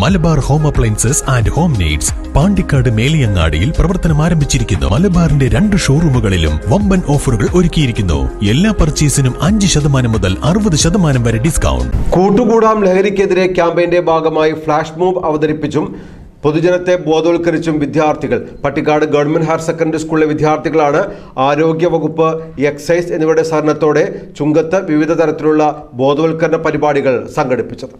Malabar home appliances and home needs Pandikkad മേലിയങ്ങാടിയിൽ പ്രവർത്തനം ആരംഭിച്ചിരിക്കുന്നു. മലബാറിന്റെ രണ്ട് ഷോറൂമുകളിലും വമ്പൻ ഓഫറുകൾ ഒരുക്കിയിരിക്കുന്നു. എല്ലാ പർച്ചേസിനും അഞ്ച് ശതമാനം മുതൽ അറുപത് ശതമാനം വരെ ഡിസ്കൗണ്ട്. കൂട്ടുകൂടാം ലഹരിക്കെതിരെ ക്യാമ്പയിന്റെ ഭാഗമായി ഫ്ലാഷ് മൂവ് അവതരിപ്പിച്ചും പൊതുജനത്തെ ബോധവൽക്കരിച്ചും വിദ്യാർത്ഥികൾ. പട്ടിക്കാട് ഗവൺമെന്റ് ഹയർ സെക്കൻഡറി സ്കൂളിലെ വിദ്യാർത്ഥികളാണ് ആരോഗ്യ വകുപ്പ് എക്സൈസ് എന്നിവയുടെ സഹകരണത്തോടെ ചുങ്കത്ത് വിവിധ തരത്തിലുള്ള ബോധവൽക്കരണ പരിപാടികൾ സംഘടിപ്പിച്ചത്.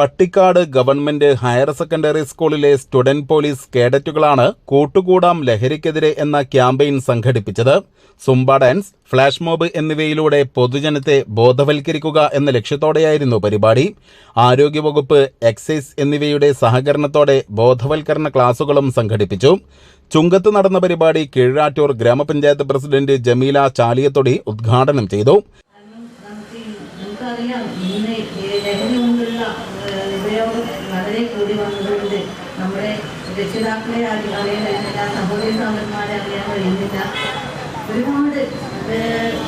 പട്ടിക്കാട് ഗവൺമെന്റ് ഹയർ സെക്കൻഡറി സ്കൂളിലെ സ്റ്റുഡന്റ് പോലീസ് കേഡറ്റുകളാണ് കൂട്ടുകൂടാം ലഹരിക്കെതിരെ എന്ന ക്യാമ്പയിൻ സംഘടിപ്പിച്ചത്. സുംബ ഡാൻസ് ഫ്ലാഷ് മോബ് എന്നിവയിലൂടെ പൊതുജനത്തെ ബോധവൽക്കരിക്കുക എന്ന ലക്ഷ്യത്തോടെയായിരുന്നു പരിപാടി. ആരോഗ്യവകുപ്പ് എക്സൈസ് എന്നിവയുടെ സഹകരണത്തോടെ ബോധവൽക്കരണ ക്ലാസുകളും സംഘടിപ്പിച്ചു. ചുങ്കത്ത് നടന്ന പരിപാടി കീഴാറ്റൂർ ഗ്രാമപഞ്ചായത്ത് പ്രസിഡന്റ് ജമീല ചാലിയത്തൊടി ഉദ്ഘാടനം ചെയ്തു. നമുക്കറിയാം ഇന്ന് ലഹരി കൊണ്ടുള്ള ഉപയോഗം വളരെ കൂടി വന്നതുകൊണ്ട് നമ്മുടെ രക്ഷിതാക്കളെ അറി- അറിയാൻ കഴിയുന്നില്ല സഹോദരി സഹോദരന്മാരെ അറിയാൻ കഴിയുന്നില്ല. ഒരുപാട്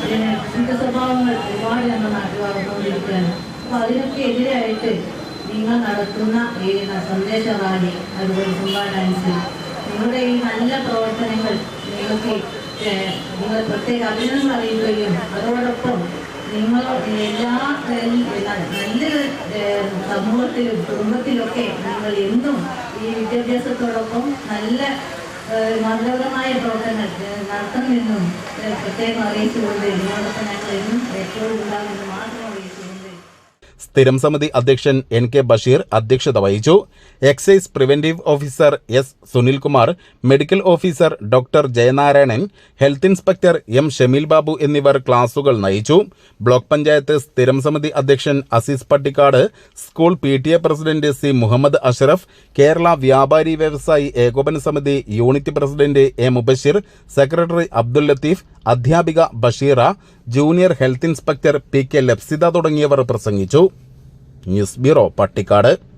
പിന്നെ സ്വഭാവങ്ങൾ ഒരുപാട് നമ്മുടെ നാട്ടിൽ വളർന്നുകൊണ്ടിരിക്കുകയാണ്. അപ്പോൾ അതിനൊക്കെ എതിരായിട്ട് നിങ്ങൾ നടത്തുന്ന ഈ സന്ദേശ റാലി അതുപോലെ സുംബ ഡാൻസ് നിങ്ങളുടെ ഈ നല്ല പ്രവർത്തനങ്ങൾ നിങ്ങൾക്ക് നിങ്ങൾ പ്രത്യേക അഭിനന്ദനം അറിയിക്കുകയും അതോടൊപ്പം നിങ്ങൾ എല്ലാ നല്ലൊരു സമൂഹത്തിലും കുടുംബത്തിലൊക്കെ നിങ്ങൾ എന്നും ഈ വിദ്യാഭ്യാസത്തോടൊപ്പം നല്ല മതപരമായ പ്രവർത്തനങ്ങൾ നടത്തണമെന്നും പ്രത്യേകം അറിയിച്ചുകൊണ്ട് നിങ്ങളൊപ്പം ഞങ്ങൾ എന്നും ഏറ്റവും ഉണ്ടാകുമെന്ന് മാത്രം അറിയിച്ചുകൊണ്ട് സ്ഥിരം സമിതി അധ്യക്ഷൻ എൻ കെ ബഷീർ അധ്യക്ഷത വഹിച്ചു. Excise preventive officer S Sunilkumar medical officer doctor Jayanarayanan health inspector M Shameel Babu എന്നിവർ ക്ലാസുകൾ നയിച്ചു. ബ്ലോക്ക് പഞ്ചായത്ത് സ്ഥിരം സമിതി അധ്യക്ഷൻ Azeez Pattikkad school P T A president C Muhammad Ashraf Kerala Vyapari Vyavasayi Ekopana Samithi unit president A Mubashir secretary Abdul Latheef അധ്യാപിക Basheera junior health inspector P K Lapsitha തുടങ്ങിയവർ പ്രസംഗിച്ചു. News bureau Pattikkad.